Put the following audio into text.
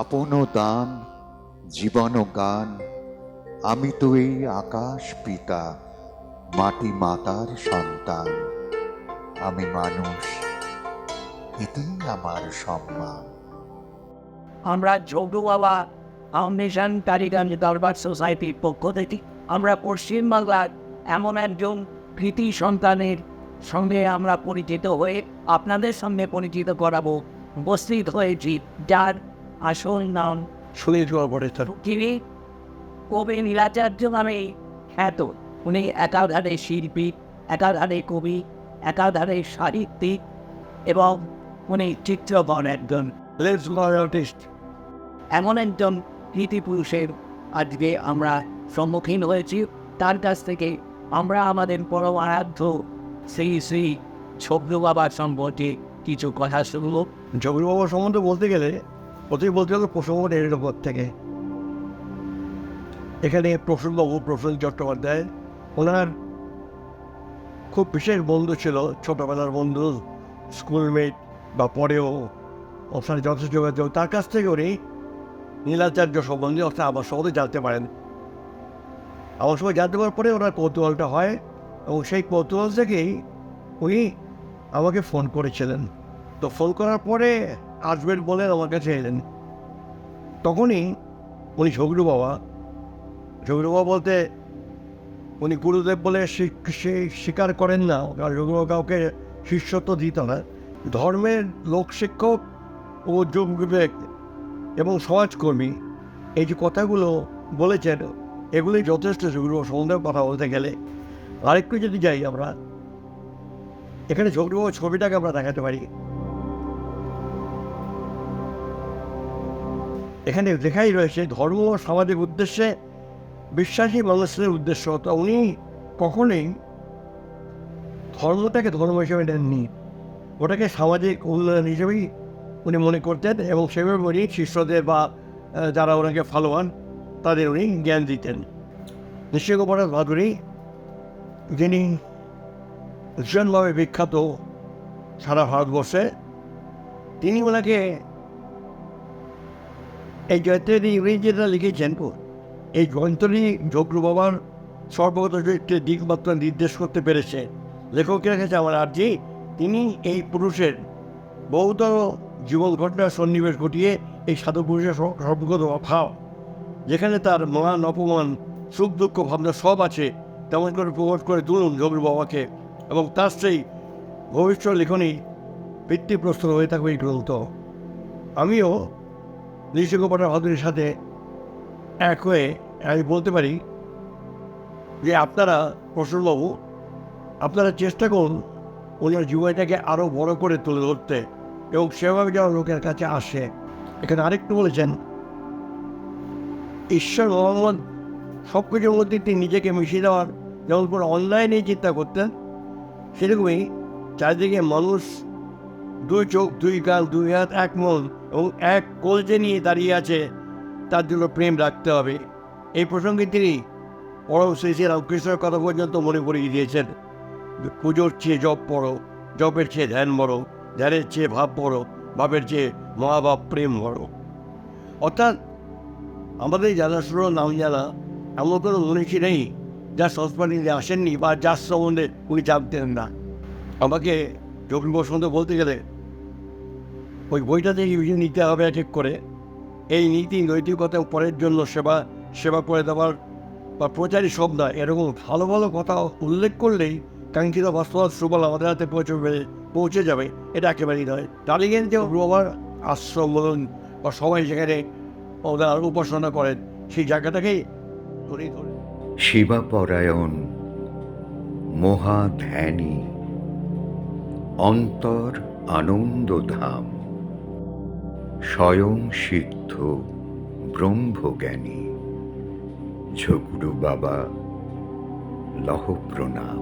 আপন দান, জীবন গান, আমি তো এই আকাশ পিতা, মাটি মাতার সন্তান। আমি মানুষ এতেই আমার সম্মান। আমরা ছোটু বাবা, ফাউন্ডেশন কারিগঞ্জ দরবার সোসাইটির পক্ষ থেকে আমরা পশ্চিমবাংলার এমন একজন কৃতি সন্তানের সঙ্গে আমরা পরিচিত হয়ে আপনাদের সঙ্গে পরিচিত করাবো। উপস্থিত হয়েছি যার আসল নাম। সুনীল কুমার ভট্টাচার্য তিনি কবি নীলাচার্য নামে খ্যাত। উনি একাধারে শিল্পী একাধারে কবি একাধারে সাহিত্যিক এবং উনি চিত্রকর একজন। আর্টিস্ট এমন একজন পুরুষের আজকে আমরা সম্মুখীন হয়েছি। তার কাছ থেকে আমরা আমাদের পরম আরাধ্য শ্রী শ্রী ছবরু বাবার সম্পর্কে কিছু কথা শুনব। জগরুবাবু সম্বন্ধে বলতে গেলে প্রথমে বলতে গেলে প্রসঙ্গ এর উপর থেকে। এখানে প্রসূনবাবু, প্রসূন চট্টোপাধ্যায়, ওনার খুব বিশেষ বন্ধু ছিল, ছোটোবেলার বন্ধু স্কুলমেট বা পরেও সাথে যথেষ্ট যোগাযোগ। তার কাছ থেকে উনি নীলাচার্য সম্বন্ধে অর্থাৎ আমার সম্বন্ধে জানতে পারেন। আমার সময় জানতে পারার পরে ওনার কৌতূহলটা হয় এবং সেই কৌতূহল থেকেই উনি আমাকে ফোন করেছিলেন। তো ফোন করার পরে আসবেন বলে আমার কাছে এলেন। তখনই উনি শগরু বাবা ঝগড়ু বাবা বলতে উনি গুরুদেব বলে সে স্বীকার করেন না বাবা কাউকে শিষ্যত্ব দিত না। ধর্মের লোকশিক্ষক ও যোগ এবং সমাজকর্মী, এই যে কথাগুলো বলেছেন এগুলি যথেষ্ট বাবা সম্বন্ধে কথা বলতে গেলে। আরেকটু যদি যাই আমরা, এখানে বাবার ছবিটাকে আমরা দেখাতে পারি। এখানে লেখাই রয়েছে, ধর্ম সামাজিক উদ্দেশ্যে, বিশ্বাসী মানুষের উদ্দেশ্য। তো উনি কখনোই ধর্মটাকে ধর্ম হিসেবে নেননি। ওটাকে সামাজিক উন্নয়ন হিসেবেই উনি মনে করতেন এবং সেভাবে উনি শিষ্যদের বা যারা ওনাকে ফলোয়ান তাদের উনি জ্ঞান দিতেন। নিশ্চয়গোপাল ভাদুরী যিনি ভীষণভাবে বিখ্যাত সারা ভারতবর্ষে, তিনি ওনাকে এই উনি যেটা লিখেছেন এই জয়ন্তী যোগ্য বাবার সর্বগত একটি দিকমাত্রা নির্দেশ করতে পেরেছে। লেখকের কাছে আমার আর্জি, তিনি এই পুরুষের বহুতর জীবন ঘটনার সন্নিবেশ ঘটিয়ে এই সাধু পুরুষের সর্বগত ভাব। যেখানে তার মহান অপমান, সুখ দুঃখ ভাবনা সব আছে, তেমন করে প্রকাশ করে তুলুন যোগ্য বাবাকে। এবং তার সেই ভবিষ্যৎ লেখনী ভিত্তিপ্রস্তর হয়ে থাকবে এই গ্রন্থ। আমিও ঋষিগোপাল ভাদুরীর সাথে এক হয়ে আমি বলতে পারি যে আপনারা প্রসন্নবাবু, আপনারা চেষ্টা করুন ওনার জীবনটাকে আরও বড় করে তুলে ধরতে এবং সেভাবে যেন লোকের কাছে আসে। এখানে আরেকটু বলেছেন, ঈশ্বর মোহাম্মদ সব কিছুর মধ্যে তিনি নিজেকে মিশিয়ে দেওয়ার, যেমন কোনো অনলাইনে চিন্তা করতেন, সেরকমই চারিদিকে মানুষ দুই চোখ, দুই গাল, দুই হাত, এক মন এবং এক কলজে নিয়ে দাঁড়িয়ে আছে। তার জন্য প্রেম রাখতে হবে। এই প্রসঙ্গে তিনি পরম শ্রী শ্রী রামকৃষ্ণের কথা পর্যন্ত মনে করিয়ে দিয়েছেন। পুজোর চেয়ে জপ পড়ো, জপের চেয়ে ধ্যান বড়ো ধ্যানের চেয়ে ভাব বড়ো ভাবের চেয়ে মহাভাব প্রেম বড়ো অর্থাৎ আমাদের জানাশোনা নাম জানা এমন কোনো মনীষী নেই যা সংস্পর্শে আসেননি বা যার সম্বন্ধে উনি জানতেন না। আমাকে যোগী বসন্ত বলতে গেলে ওই বইটাতে কিছু নিতে হবে ঠিক করে। এই নীতি, নৈতিকতা, পরের জন্য সেবা সেবা করে দেওয়ার বা প্রচারই সব না, এরকম ভালো ভালো কথা উল্লেখ করলেই কাঙ্ক্ষিত বাস্তব সুবল আমাদের হাতে পৌঁছবে, পৌঁছে যাবে, এটা একেবারেই নয়। টালিগেন যে বাবার আশ্রম বলুন বা সবাই যেখানে ওনার উপাসনা করেন, সেই জায়গাটাকেই ধরে ধরে। শিবাপরায়ণ মহাধ্যানী, অন্তর আনন্দধাম। স্বয়ং সিদ্ধ ব্রহ্মজ্ঞানী। ঝগুড়ু বাবা লহ প্রণাম